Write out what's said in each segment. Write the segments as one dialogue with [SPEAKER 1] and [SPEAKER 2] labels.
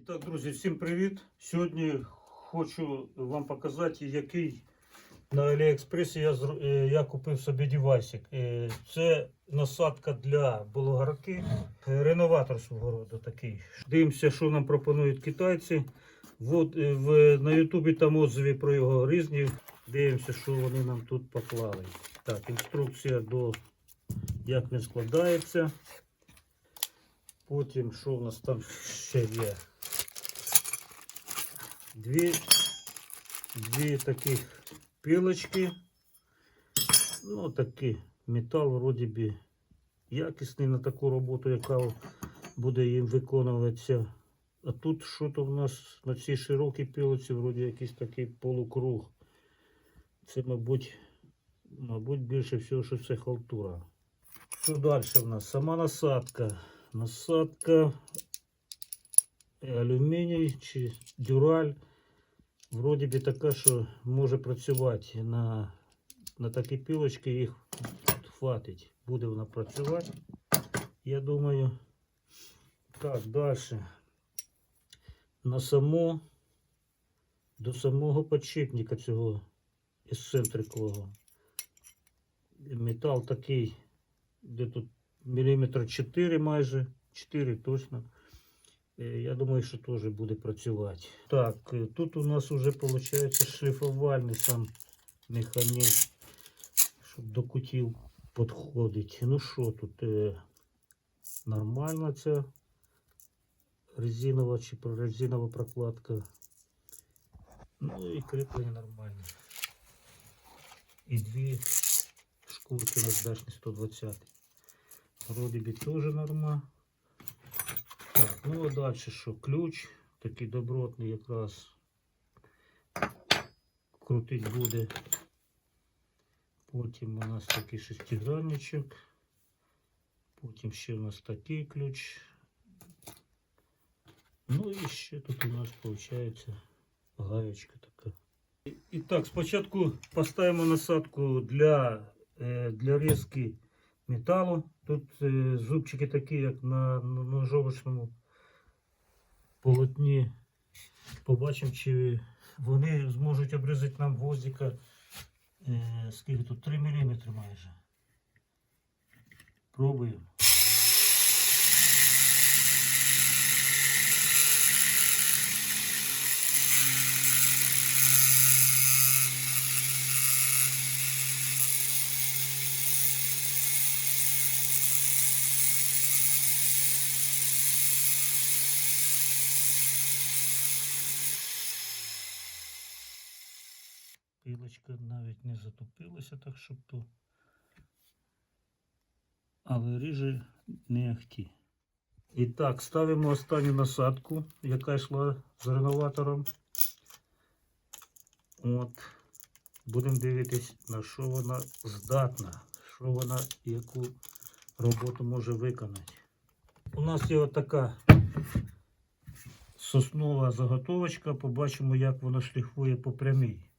[SPEAKER 1] І так, друзі, всім привіт! Сьогодні хочу вам показати, який на Аліекспресі я, е, я купив собі девайсик. Е, Це насадка для болгарки, е, реноватор свого роду такий. Дивимося, що нам пропонують китайці. Вот, е, в, на Ютубі там отзиві про його різні. Дивимося, що вони нам тут поклали. Так, інструкція до як він складається. Потім, що в нас там ще є? Дві, дві таких пилочки. Ну, такий метал, вроді би, якісний на таку роботу, яка буде їм виконуватися. А тут що-то в нас на цій широкій пилоці, вроді якийсь такий полукруг. Це, мабуть, мабуть, більше всього, що це халтура. Що далі в нас? Сама насадка. Насадка алюміній чи дюраль. Вроді би така, що може працювати на, на такі пілочки, їх хватить. Буде вона працювати. Я думаю. Так, далі. На само, до самого подшипника цього ексцентрикового. Метал такий, де тут міліметр 4 майже, 4 точно. Е, Я думаю, що теж буде працювати. Так, е, тут у нас вже виходить шліфувальний сам механізм, щоб до кутів підходить. Ну що тут е, нормальна ця резинова чи резинова прокладка. Ну і кріплення нормальне. І дві шкурки наждачні 120. Вроде би тоже норма. Ну а далі що? Ключ такий добротний якраз крутить буде. Потім у нас такий шестигранничок. Потім ще у нас такий ключ. Ну і ще тут у нас виходить гаєчка така. І, так, спочатку поставимо насадку для, е, для різки металу. Тут е, зубчики такі, як на ножовочному полотні. Побачимо, чи вони зможуть обрізати нам гвоздика. Е, скільки тут 3 мм майже. Пробуємо. Пілочка навіть не затупилася, так щоб то. Але ріже не ахті. І так, ставимо останню насадку, яка йшла з реноватором. От. Будемо дивитись, на що вона здатна, що вона, яку роботу може виконати. У нас є така соснова заготовочка, побачимо, як вона шліфує по прямій.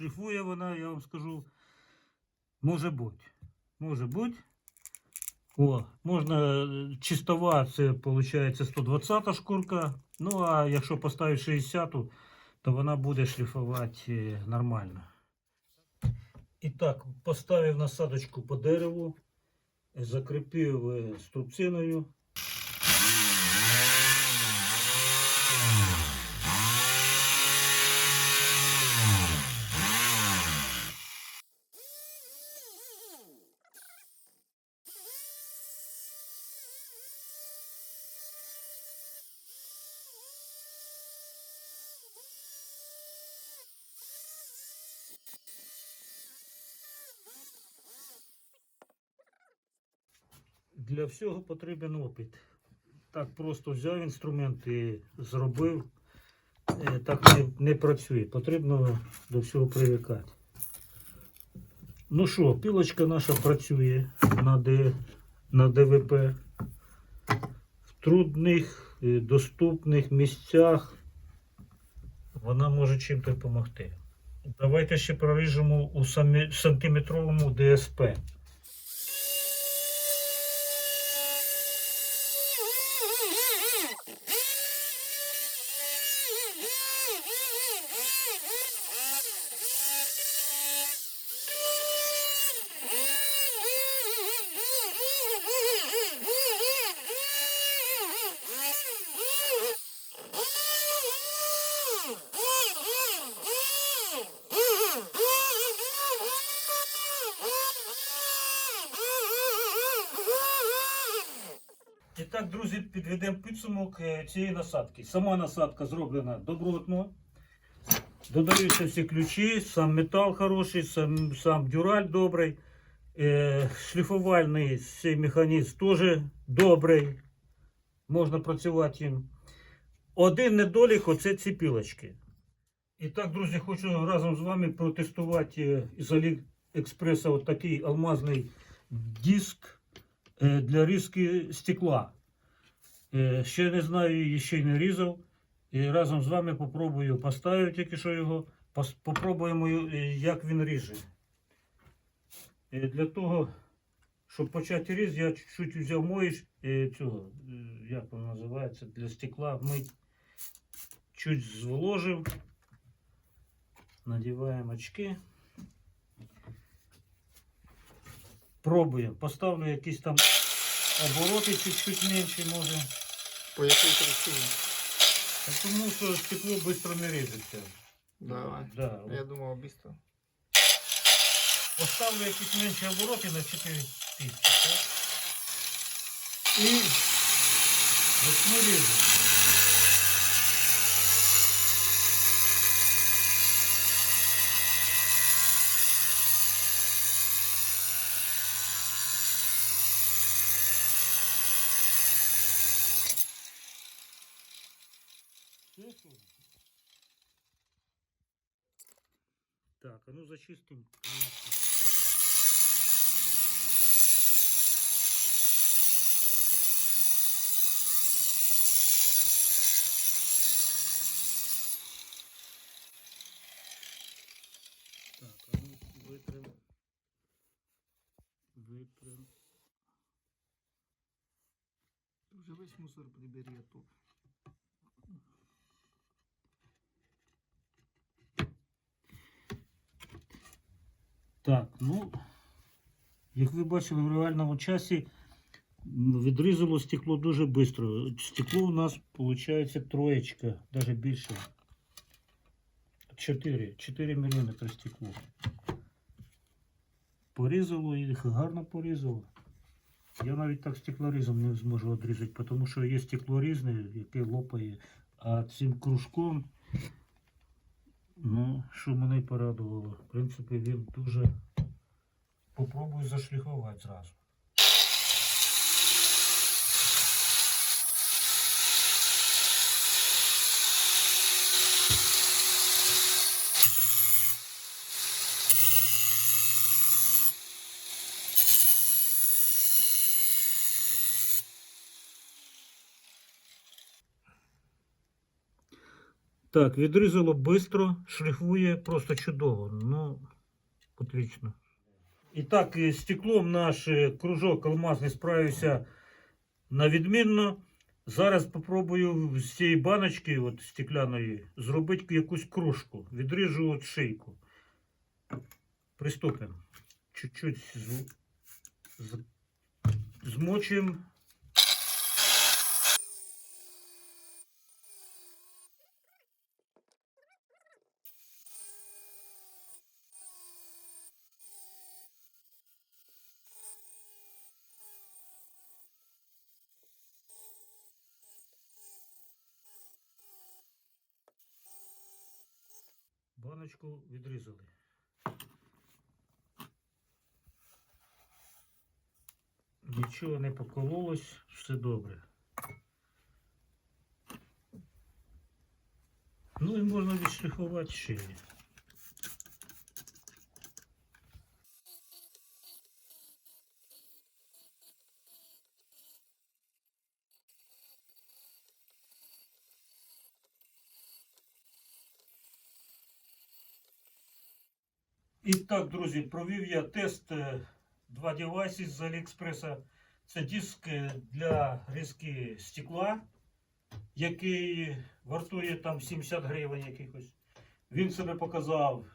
[SPEAKER 1] Шліфує вона, я вам скажу, може бути. Може бути. О, можна е, чистова, це виходить 120 шкурка. Ну а якщо поставити 60, то вона буде шліфувати е, нормально. І так, поставив насадочку по дереву, закріпив е, струбциною. Для всього потрібен опит. Так просто взяв інструмент і зробив. Е, Так не, не працює. Потрібно до всього привикати. Ну що, пілочка наша працює на, Д, на ДВП. В трудних, е, доступних місцях вона може чим-то допомогти. Давайте ще проріжемо у сантиметровому ДСП. І так, друзі, підведемо підсумок е, цієї насадки. Сама насадка зроблена добротно. Додаються всі ключі, сам метал хороший, сам, сам дюраль добрий. Е, шліфувальний цей механізм теж добрий. Можна працювати їм. Один недолік оце ці пілочки. І так, друзі, хочу разом з вами протестувати е, із Аліекспреса такий алмазний диск е, для різки стекла. Е, Ще не знаю, її ще не різав. І разом з вами попробую поставити тільки що його. Попробуємо, е, як він ріже. Е, Для того, щоб почати різ, я чуть-чуть взяв моїш цього, як воно називається, для стекла мить. Чуть зволожив. Надіваємо очки. Пробуємо. Поставлю якісь там обороти чуть-чуть менше може.
[SPEAKER 2] По якій причині?
[SPEAKER 1] Тому що стекло швидко не ріжеться.
[SPEAKER 2] Давай.
[SPEAKER 1] Да,
[SPEAKER 2] Я думав, бістро.
[SPEAKER 1] Поставлю якісь менші обороти на 4 тисячі. І мы різати. Чувствую? Так, а ну зачистим. Так, а ну витрим. Витрим.
[SPEAKER 2] Вже весь мусор прибери а то.
[SPEAKER 1] Так, ну, як ви бачили в реальному часі, відрізало стекло дуже швидко. Стекло у нас виходить троєчка, навіть більше. 4, 4 мм стекло. Порізало і гарно порізало. Я навіть так стеклорізом не зможу відрізати, тому що є стекло різне, яке лопає, а цим кружком Ну, що мене порадувало. В принципі, він дуже. Попробую зашліфувати зразу. Так, відрізало швидко, шліфує просто чудово. Ну, отлично. І так, стеклом наш е, кружок алмазний справився на відмінно. Зараз спробую з цієї баночки от, стекляної зробити якусь кружку. Відріжу от шийку. Приступимо. Чуть-чуть з... з... змочуємо. Баночку відрізали. Нічого не покололось, все добре. Ну і можна відшліфувати ще. І так, друзі, провів я тест е, два девайси з Аліекспреса. Це диск е, для різки стекла, який вартує там 70 гривень якихось. Він себе показав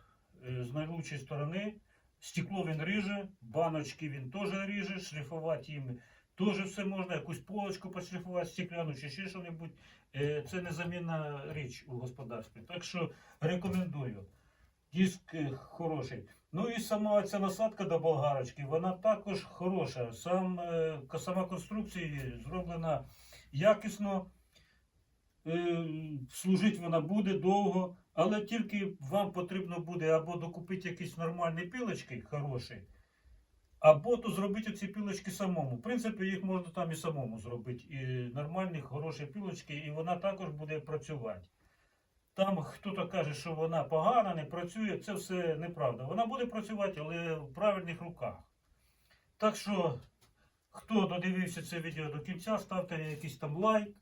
[SPEAKER 1] е, з найлучшої сторони. Стекло він ріже, баночки він теж ріже, шліфувати їм теж все можна, якусь полочку пошліфувати, стекляну чи ще. Е, Це незамінна річ у господарстві. Так що рекомендую. Диск хороший. Ну і сама ця насадка до болгарочки, вона також хороша. Сам, е, сама конструкція зроблена якісно. Е, Служить вона буде довго, але тільки вам потрібно буде або докупити якісь нормальні пілочки хороші, або то зробити ці пілочки самому. В принципі, їх можна там і самому зробити. І нормальні, хороші пілочки, і вона також буде працювати. Там хтось каже, що вона погана, не працює, це все неправда. Вона буде працювати, але в правильних руках. Так що, хто додивився це відео до кінця, ставте якийсь там лайк.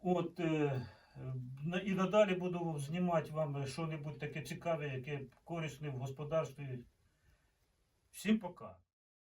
[SPEAKER 1] От, е, і надалі буду знімати вам щось таке цікаве, яке корисне в господарстві. Всім пока.